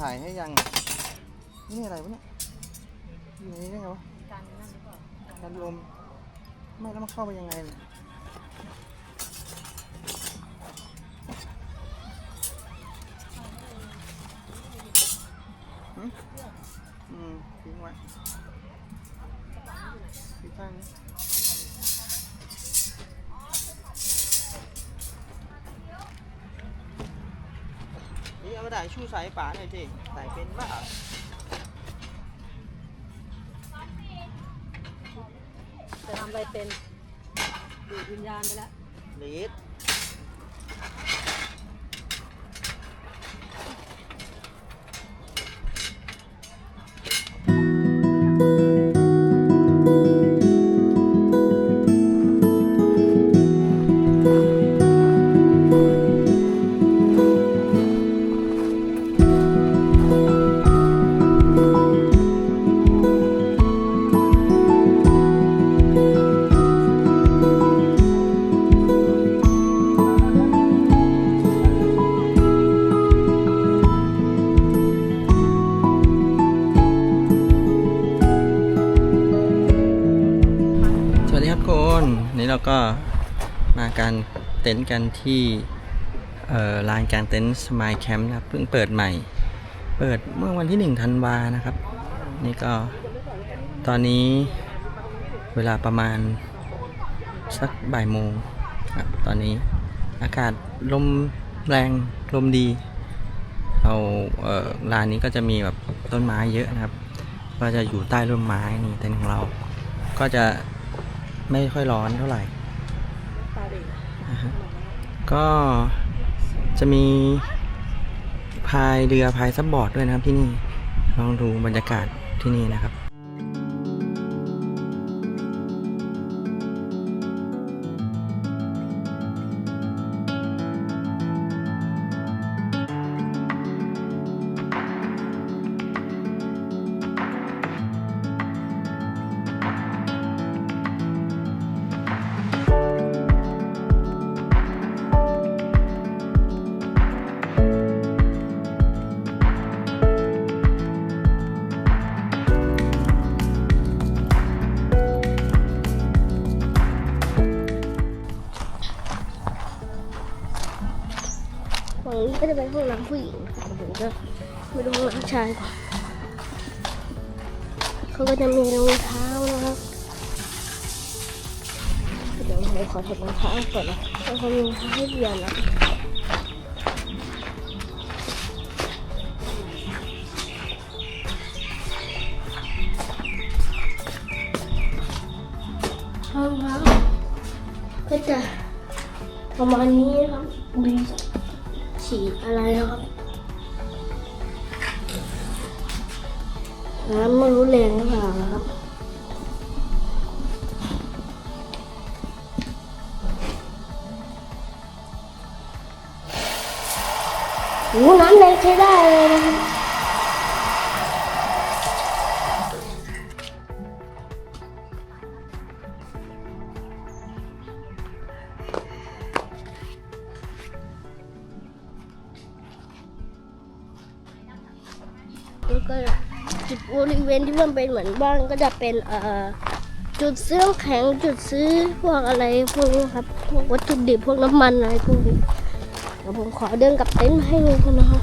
ถ่ายให้ยัง นี่อะไรวะเนี่ยอยู่ในนี้ได้ไงวะ การนั่นหรือเปล่าการลม ไม่แล้วมันเข้าไปยังไงเนี่ย นี่เอากระดาษชู่ใส่ป๋าหน่อยสิใส่เป็นบ้าจะทำอะไรเป็นดูดวิญญาณไปแล้วลีด เราก็มาการเต็นท์กันที่ลานกลารเต็นท์สมายแคมป์นะครับเพิ่งเปิดใหม่ เปิดเมื่อวันที่1ธันวานะครับ นี่ก็ตอนนี้เวลาประมาณสักบ่ายโมงครับตอนนี้อากาศลมแรงลมดีเราเอ่อลานนี้ก็จะมีแบบต้นไม้เยอะนะครับ ก็จะอยู่ใต้ร่มไม้นี่เต็นท์ของเรา ก็จะ ไม่ค่อยร้อนเท่าไหร่ตาเด็กนะฮะก็จะมีพายเรือพายซับบอร์ดด้วยนะครับที่นี่ลองดูบรรยากาศที่นี่นะครับ ก็จะเป็นห้องน้ำผู้หญิงค่ะผมจะไปดูห้องน้ำชายก่อนเขาก็จะมีรองเท้านะครับเดี๋ยวผมขอถอดรองเท้าก่อนนะแล้วเขามีรองเท้าให้เปลี่ยนนะห้องน้ำก็จะประมาณนี้ครับมี สีอะไรนะครับน้ำไม่รู้แรงหรือเปล่านะครับโอ้น้ำแรงใช้ได้เลยนะครับ จุดบริเวณที่มันเป็นเหมือนบ้านก็จะเป็นเอ่อจุดซื้อแข็งจุดซื้อพวกอะไรพวกนี้ครับพวกวัตถุดิบพวกน้ำมันอะไรพวกนี้เดี๋ยวผมขอเดินกลับเต็นท์ให้เลยนะครับ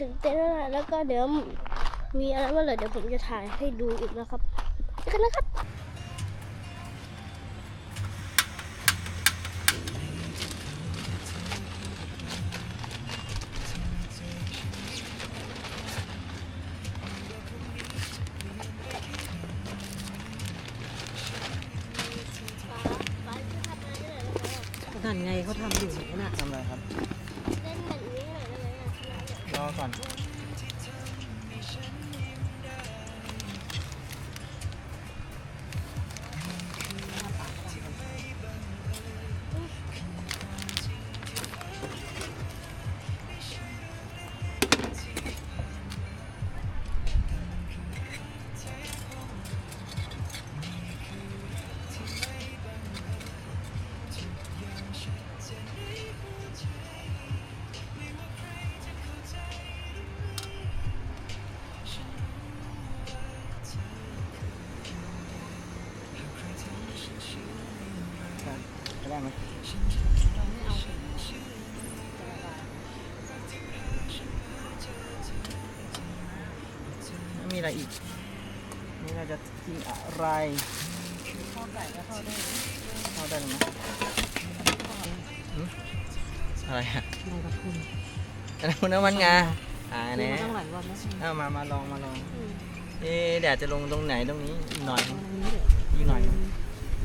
ถึงเต็นท์แล้วนะแล้วก็เดี๋ยวมีอะไรว่าเหรอเดี๋ยวผมจะถ่ายให้ดูอีกนะครับเจอกันนะครับ อะไรอีก นี่เราจะกินอะไรข้าวไก่ก็ทอดได้เอาได้ไหมอะไรอะในกับคุณอันนั้นคุณน้ำมันงาอ่ากินเนี่ยมาตั้งหลายวันแล้วใช่ไหมเอามามาลองมาลองอืมเอ๊ะแดดจะลงตรงไหนตรงนี้อีกหน่อยเอาอันนี้เดี๋ยวอีกหน่อยเดี๋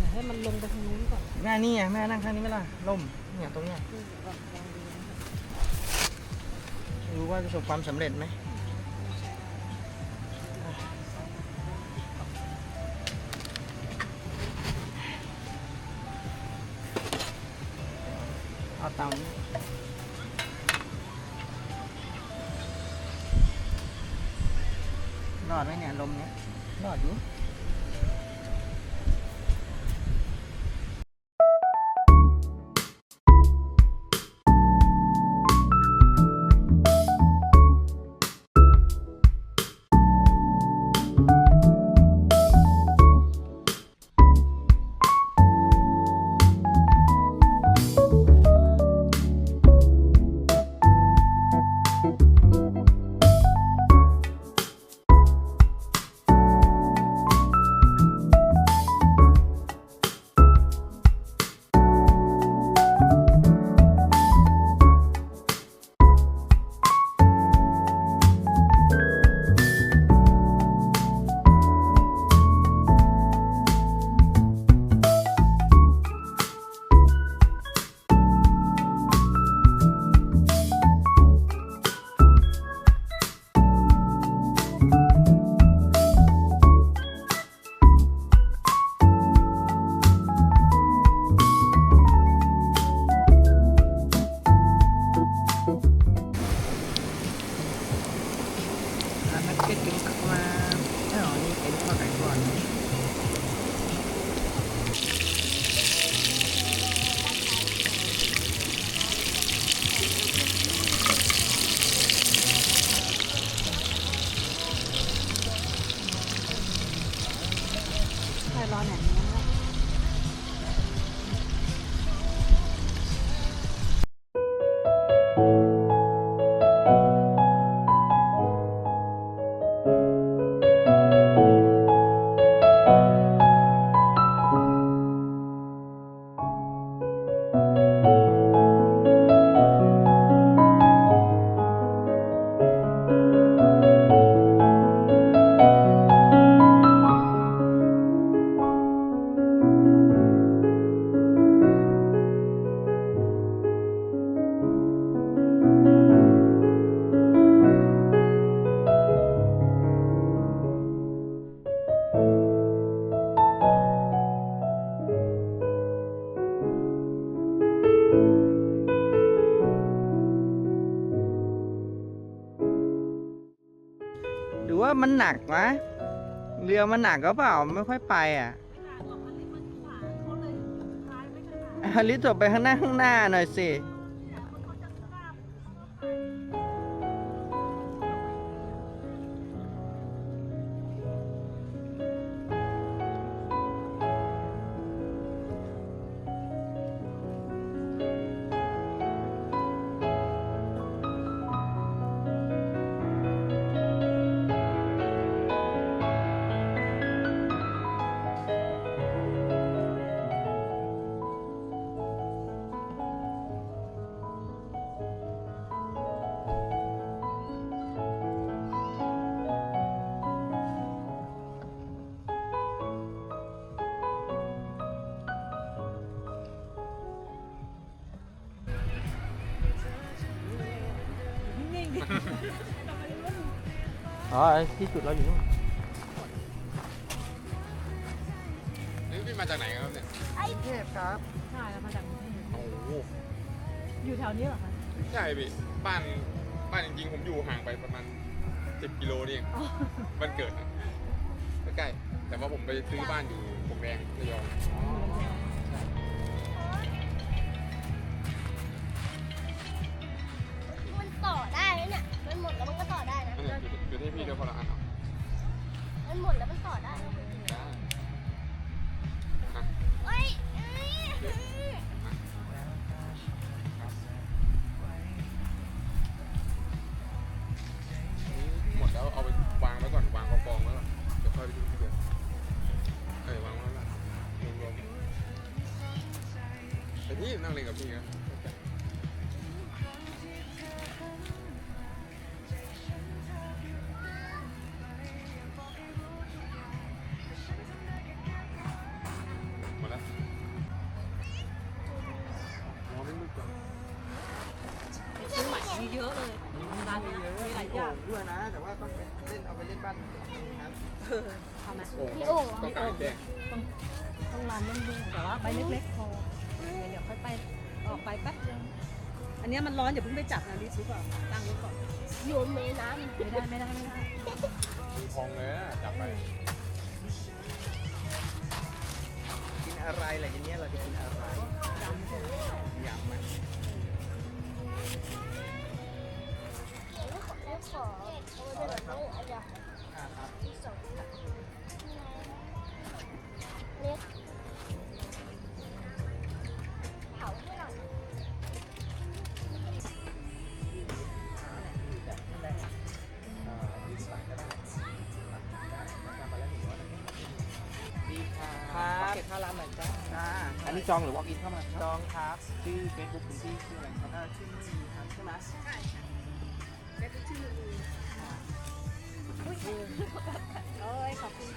ยวให้มันลงไปทางนู้นก่อนแม่นี่ไงแม่นั่งข้างนี้ไหมล่ะล่มเนี่ยตรงเนี้ยอืมก่อนลองดูนะรู้ว่าจะประสบความสำเร็จไหม เอาเตานี้รอดไหมเนี่ยลมเนี้ยรอดอยู่ ร้า รือว่ามันหนักวะเรือมันหนักก็เปล่าไม่ค่อยไปอะอลิสจบไปข้างหน้าข้างหน้าหน่อยสิ อ๋อที่จุดเราอยู่นู่นนี่พี่มาจากไหนครับเนี่ยเทพครับใช่แล้วมาจากกรุงเทพโอ้โหอยู่แถวนี้เหรอคะใช่พี่บ้านบ้านจริงๆผมอยู่ห่างไปประมาณ10กิโลนี่เองอ๋อบ้านเกิดนะใกล้ๆแต่ว่าผมไปซื้อบ้านอยู่ปกแดงระยองมัน 你也弄了一个病人。 ไม่ได้ไม่ได้ไม่ได้มือพองเลยนะจับไปกินอะไรอะไรอย่างเนี้ยเราจะกินอะไรจำใช่ไหมยำมันไม่ขอไม่ขอขอาไว้ด้วยหน่อยไม่เอขอยากอ่าครับที่สองเนี่ย อันนี้จองหรือ walk in เข้ามาจองครับชื่อเฟซบุ๊กคุณพี่ชื่ออะไรครับเออชื่อนี่ครับใช่ไหมเล็กชื่อมืออุ้ยเอ้ยขอบคุณ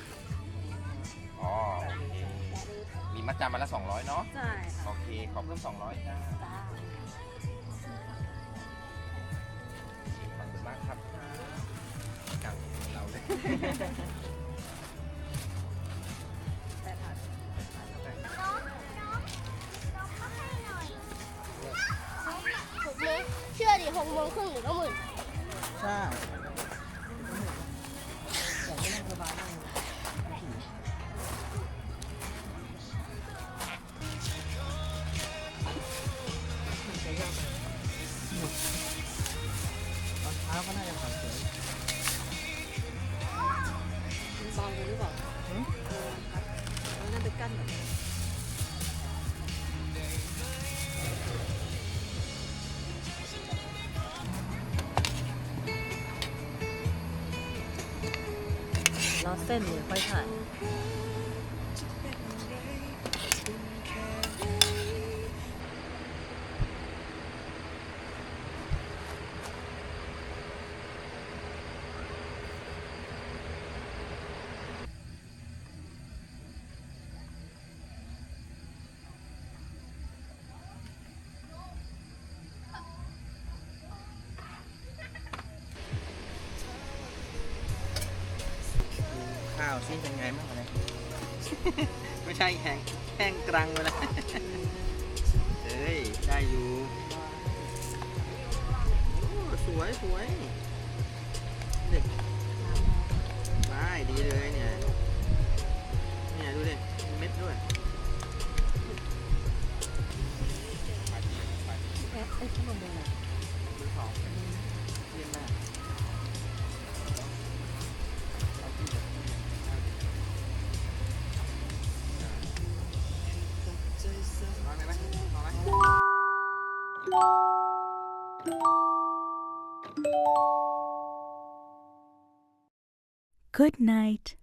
อ๋อโอเคมีมัดจำมาละ200เนาะใช่ค่ะโอเคขอเพิ่ม200จ้าจ้าขอบคุณมากครับกับเราเลย กโมงครึ่งหรือก็หมื่นใช่ รอเายข้าวซิเป็นไงบ้างอะไรไม่ใช่แห้งแห้งกรังไปแล้วเฮ้ย ได้อยู่โอ้สวยสวย Good night.